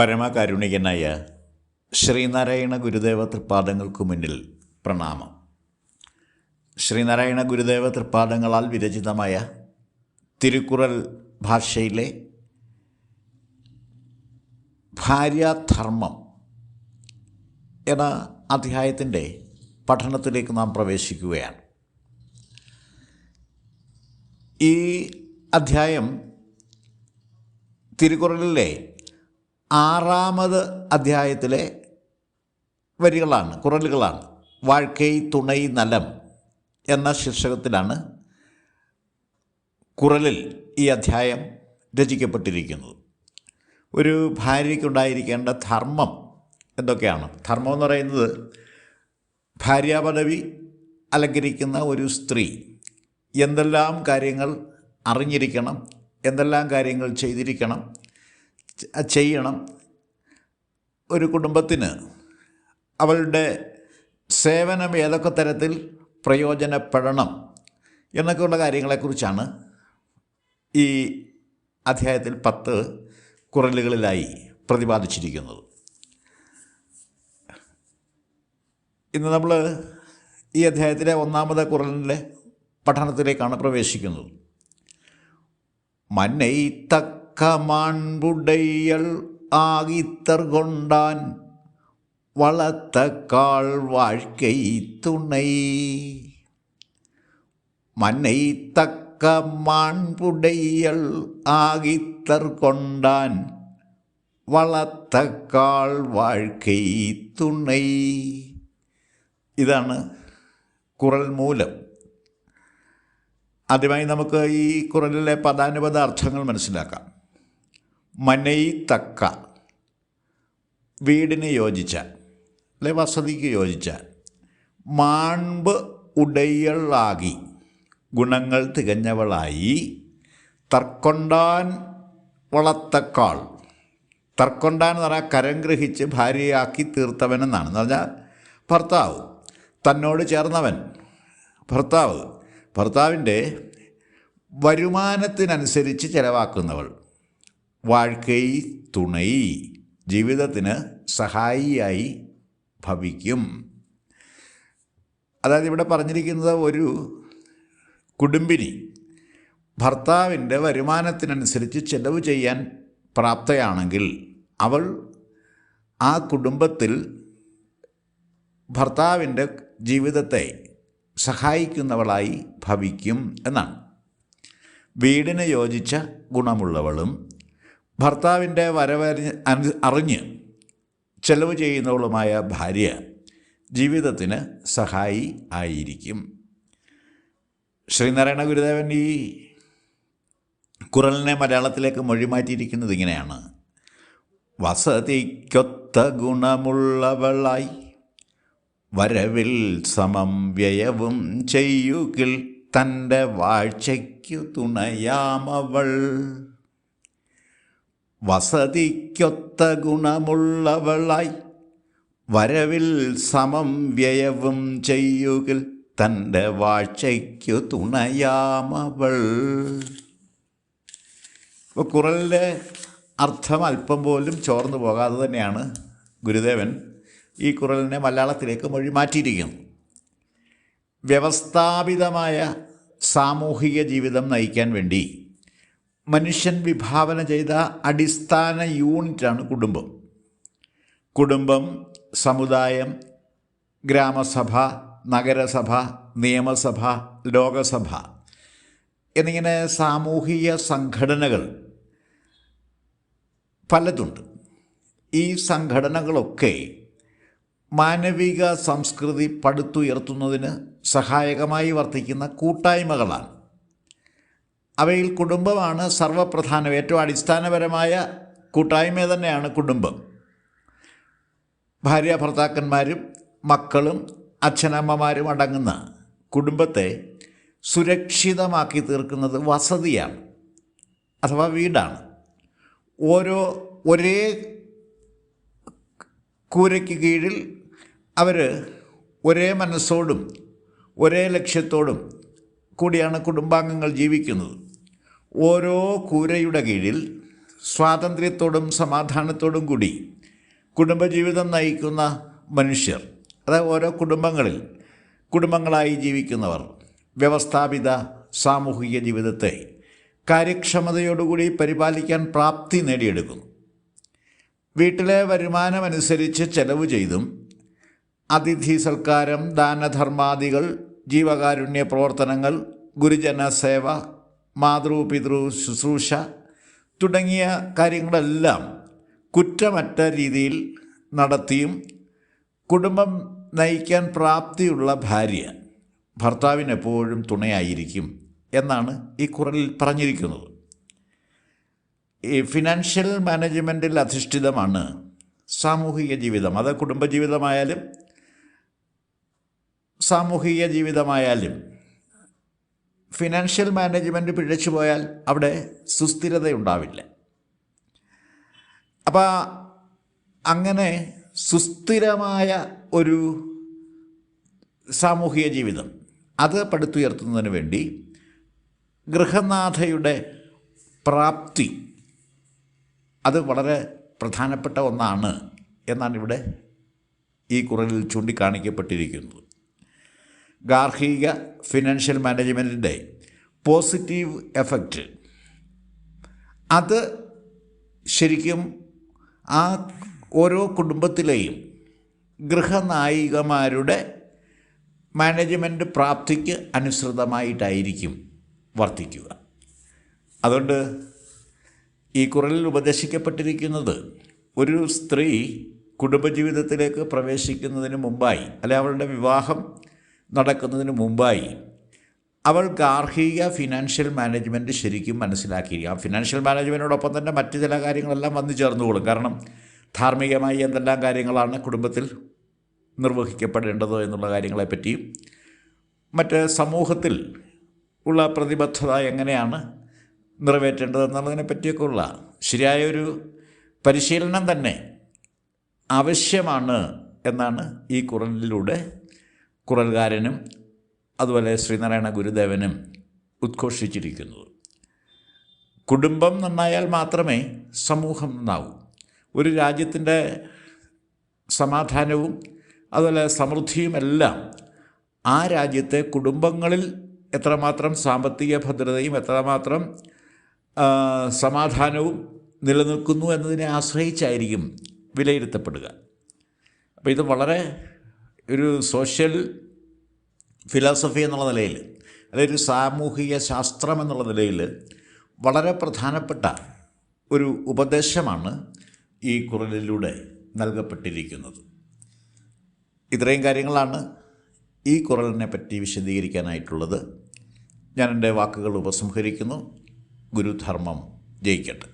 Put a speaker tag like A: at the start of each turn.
A: പരമകാരുണികനായ ശ്രീനാരായണ ഗുരുദേവ തൃപ്പാദങ്ങൾക്ക് മുന്നിൽ പ്രണാമം. ശ്രീനാരായണ ഗുരുദേവ തൃപ്പാദങ്ങളാൽ വിരചിതമായ തിരുക്കുറൽ ഭാഷയിലെ ഭാര്യാധർമ്മം എന്ന അധ്യായത്തിന്റെ പഠനത്തിലേക്ക് നാം പ്രവേശിക്കുകയാണ്. ഈ അധ്യായം തിരുക്കുറലിലെ ആറാമത് അധ്യായത്തിലെ വരികളാണ് കുറലുകളാണ്. വാഴ്ക്കൈ തുണൈ നലം എന്ന ശീർഷകത്തിലാണ് കുറലിൽ ഈ അധ്യായം രചിക്കപ്പെട്ടിരിക്കുന്നത്. ഒരു ഭാര്യയ്ക്കുണ്ടായിരിക്കേണ്ട ധർമ്മം എന്തൊക്കെയാണ്? ധർമ്മം എന്ന് പറയുന്നത് ഭാര്യാപദവി അലങ്കരിക്കുന്ന ഒരു സ്ത്രീ. എന്തെല്ലാം കാര്യങ്ങൾ അറിഞ്ഞിരിക്കണം എന്തെല്ലാം കാര്യങ്ങൾ ചെയ്തിരിക്കണം ചെയ്യണം. ഒരു കുടുംബത്തിന് അവളുടെ സേവനം ഏതൊക്കെ തരത്തിൽ പ്രയോജനപ്പെടണം എന്നൊക്കെയുള്ള കാര്യങ്ങളെക്കുറിച്ചാണ് ഈ അധ്യായത്തിൽ പത്ത് കുറലുകളിലായി പ്രതിപാദിച്ചിരിക്കുന്നത്. ഇന്ന് നമ്മൾ ഈ അധ്യായത്തിലെ ഒന്നാമത്തെ കുറലിന്റെ പഠനത്തിലേക്കാണ് പ്രവേശിക്കുന്നത്. മന്നൈ തക്ക മാൺപുടയ്യൽ ആകിത്തർ കൊണ്ടാൻ വളത്തക്കാൾ വാഴ്ക്കൈ തുണൈ. മന്നൈ തക്ക മാൺപുടയൽ ആകിത്തർ കൊണ്ടാൻ വളത്തക്കാൾ വാഴ്ക്കൈ തുണൈ. ഇതാണ് കുറൽ മൂലം. ആദ്യമായി നമുക്ക് ഈ കുറലിലെ പദാനുപത അർത്ഥങ്ങൾ മനസ്സിലാക്കാം. മനൈ തക്ക വീടിന് യോജിച്ച അല്ലെ വസതിക്ക് യോജിച്ച മാൺപ് ഉടയളാകി ഗുണങ്ങൾ തികഞ്ഞവളായി തർക്കൊണ്ടാൻ വളത്തക്കാൾ. തർക്കൊണ്ടാൻ എന്ന് പറഞ്ഞാൽ കരം ഗ്രഹിച്ച് ഭാര്യയാക്കി തീർത്തവനെന്നാണ്. എന്ന് പറഞ്ഞാൽ ഭർത്താവ് തന്നോട് ചേർന്നവൻ ഭർത്താവ്. ഭർത്താവിന്റെ വരുമാനത്തിനനുസരിച്ച് ചെലവാക്കുന്നവൾ. വാഴ്ക്കൈ തുണൈ ജീവിതത്തിന് സഹായിയായി ഭവിക്കും. അതായത് ഇവിടെ പറഞ്ഞിരിക്കുന്നത് ഒരു കുടുംബിനി ഭർത്താവിന്റെ വരുമാനത്തിനനുസരിച്ച് ചെലവ് ചെയ്യാൻ പ്രാപ്തയാണെങ്കിൽ അവൾ ആ കുടുംബത്തിൽ ഭർത്താവിന്റെ ജീവിതത്തെ സഹായിക്കുന്നവളായി ഭവിക്കും എന്നാണ്. വീടിന് യോജിച്ച ഗുണമുള്ളവളും ഭർത്താവിന്റെ വരവറിഞ്ഞ് അറിഞ്ഞ് ചെലവ് ചെയ്യുന്നവളുമായ ഭാര്യ ജീവിതത്തിന് സഹായി ആയിരിക്കും. ശ്രീനാരായണ ഗുരുദേവൻ ഈ കുറലിനെ മലയാളത്തിലേക്ക് മൊഴി മാറ്റിയിരിക്കുന്നത് ഇങ്ങനെയാണ്. വസതിക്കൊത്ത ഗുണമുള്ളവളായി വരവിൽ സമം വ്യയവും ചെയ്യുകിൽ തന്റെ വാഴ്ചയ്ക്കു തുണയാമവൾ. വസതിക്കൊത്ത ഗുണമുള്ളവളായി വരവിൽ സമം വ്യയവും ചെയ്യുകിൽ തന്റെ വാഴ്ചയ്ക്കു തുണയാമവൾ. ഇപ്പോൾ കുറലിന്റെ അർത്ഥം അല്പം പോലും ചോർന്നു പോകാതെ തന്നെയാണ് ഗുരുദേവൻ ഈ കുറലിനെ മലയാളത്തിലേക്ക് മൊഴി മാറ്റിയിരിക്കുന്നു വ്യവസ്ഥാപിതമായ സാമൂഹിക ജീവിതം നയിക്കാൻ വേണ്ടി മനുഷ്യൻ വിഭാവന ചെയ്ത അടിസ്ഥാന യൂണിറ്റാണ് കുടുംബം. കുടുംബം സമുദായം ഗ്രാമസഭ നഗരസഭ നിയമസഭ ലോകസഭ എന്നിങ്ങനെ സാമൂഹിക സംഘടനകൾ പലതുണ്ട്. ഈ സംഘടനകളൊക്കെ മാനവിക സംസ്കൃതി പടുത്തുയർത്തുന്നതിന് സഹായകമായി വർത്തിക്കുന്ന കൂട്ടായ്മകളാണ്. അവയിൽ കുടുംബമാണ് സർവപ്രധാനം. ഏറ്റവും അടിസ്ഥാനപരമായ കൂട്ടായ്മ തന്നെയാണ് കുടുംബം. ഭാര്യ ഭർത്താക്കന്മാരും മക്കളും അച്ഛനമ്മമാരും അടങ്ങുന്ന കുടുംബത്തെ സുരക്ഷിതമാക്കി തീർക്കുന്നത് വസതിയാണ് അഥവാ വീടാണ്. ഓരോ ഒരേ കൂരയ്ക്ക് കീഴിൽ അവർ ഒരേ മനസ്സോടും ഒരേ ലക്ഷ്യത്തോടും കൂടിയാണ് കുടുംബാംഗങ്ങൾ ജീവിക്കുന്നത്. ഓരോ കൂരയുടെ കീഴിൽ സ്വാതന്ത്ര്യത്തോടും സമാധാനത്തോടും കൂടി കുടുംബജീവിതം നയിക്കുന്ന മനുഷ്യർ അതായത് ഓരോ കുടുംബങ്ങളിൽ കുടുംബങ്ങളായി ജീവിക്കുന്നവർ വ്യവസ്ഥാപിത സാമൂഹിക ജീവിതത്തെ കാര്യക്ഷമതയോടുകൂടി പരിപാലിക്കാൻ പ്രാപ്തി നേടിയെടുക്കുന്നു. വീട്ടിലെ വരുമാനമനുസരിച്ച് ചെലവ് ചെയ്തും അതിഥി സൽക്കാരം ദാനധർമാദികൾ ജീവകാരുണ്യ പ്രവർത്തനങ്ങൾ ഗുരുജന സേവ മാതൃ പിതൃ ശുശ്രൂഷ തുടങ്ങിയ കാര്യങ്ങളെല്ലാം കുറ്റമറ്റ രീതിയിൽ നടത്തിയും കുടുംബം നയിക്കാൻ പ്രാപ്തിയുള്ള ഭാര്യ ഭർത്താവിനെപ്പോഴും തുണയായിരിക്കും എന്നാണ് ഈ കുറലിൽ പറഞ്ഞിരിക്കുന്നത്. ഈ ഫിനാൻഷ്യൽ മാനേജ്മെന്റിൽ അധിഷ്ഠിതമാണ് സാമൂഹിക ജീവിതം. അത് കുടുംബജീവിതമായാലും സാമൂഹിക ജീവിതമായാലും ഫിനാൻഷ്യൽ മാനേജ്മെന്റ് പിഴച്ചു പോയാൽ അവിടെ സുസ്ഥിരതയുണ്ടാവില്ല. അപ്പോൾ അങ്ങനെ സുസ്ഥിരമായ ഒരു സാമൂഹിക ജീവിതം അത് പടുത്തുയർത്തുന്നതിന് വേണ്ടി ഗൃഹനാഥയുടെ പ്രാപ്തി അത് വളരെ പ്രധാനപ്പെട്ട ഒന്നാണ് എന്നാണ് ഇവിടെ ഈ കുറലിൽ ചൂണ്ടിക്കാണിക്കപ്പെട്ടിരിക്കുന്നത്. ഗാർഹിക ഫിനാൻഷ്യൽ മാനേജ്മെന്റിന്റെ പോസിറ്റീവ് എഫക്റ്റ് അത് ശരിക്കും ആ ഓരോ കുടുംബത്തിലെയും ഗൃഹനായികമാരുടെ മാനേജ്മെന്റ് പ്രാപ്തിക്ക് അനുസൃതമായിട്ടായിരിക്കും വർത്തിക്കുക. അതുകൊണ്ട് ഈ കുറലിൽ ഉപദേശിക്കപ്പെട്ടിരിക്കുന്നത് ഒരു സ്ത്രീ കുടുംബജീവിതത്തിലേക്ക് പ്രവേശിക്കുന്നതിന് മുമ്പായി അല്ലെ അവളുടെ വിവാഹം നടക്കുന്നതിന് മുമ്പായി അവൾ ഗാർഹിക ഫിനാൻഷ്യൽ മാനേജ്മെന്റ് ശരിക്കും മനസ്സിലാക്കിയിരിക്കും ആ ഫിനാൻഷ്യൽ മാനേജ്മെന്റിനോടൊപ്പം തന്നെ മറ്റ് ചില കാര്യങ്ങളെല്ലാം വന്നു ചേർന്നുകൊള്ളും. കാരണം ധാർമ്മികമായി എന്തെല്ലാം കാര്യങ്ങളാണ് കുടുംബത്തിൽ നിർവഹിക്കപ്പെടേണ്ടത് എന്നുള്ള കാര്യങ്ങളെപ്പറ്റിയും മറ്റ് സമൂഹത്തിൽ ഉള്ള പ്രതിബദ്ധത എങ്ങനെയാണ് നിറവേറ്റേണ്ടത് എന്നുള്ളതിനെ പറ്റിയൊക്കെ ഉള്ള ശരിയായ ഒരു പരിശീലനം തന്നെ ആവശ്യമാണ് എന്നാണ് ഈ കുറലിലൂടെ കുറൽകാരനും അതുപോലെ ശ്രീനാരായണ ഗുരുദേവനും ഉദ്ഘോഷിച്ചിരിക്കുന്നത് കുടുംബം നന്നായാൽ മാത്രമേ സമൂഹം നന്നാവൂ. ഒരു രാജ്യത്തിന്റെ സമാധാനവും അതുപോലെ സമൃദ്ധിയുമെല്ലാം ആ രാജ്യത്തെ കുടുംബങ്ങളിൽ എത്രമാത്രം സാമ്പത്തിക ഭദ്രതയും എത്രമാത്രം സമാധാനവും നിലനിൽക്കുന്നു എന്നതിനെ ആശ്രയിച്ചായിരിക്കും വിലയിരുത്തപ്പെടുക. അപ്പോൾ ഇത് വളരെ ഒരു സോഷ്യൽ ഫിലോസഫി എന്നുള്ള നിലയിൽ അല്ലെങ്കിൽ ഒരു സാമൂഹിക ശാസ്ത്രം എന്നുള്ള നിലയിൽ വളരെ പ്രധാനപ്പെട്ട ഒരു ഉപദേശമാണ് ഈ കുറലിലൂടെ നൽകപ്പെട്ടിരിക്കുന്നത്. ഇത്രയും കാര്യങ്ങളാണ് ഈ കുറലിനെ പറ്റി വിശദീകരിക്കാനായിട്ടുള്ളത്. ഞാൻ എന്റെ വാക്കുകൾ ഉപസംഹരിക്കുന്നു. ഗുരുധർമ്മം ജയിക്കട്ടെ.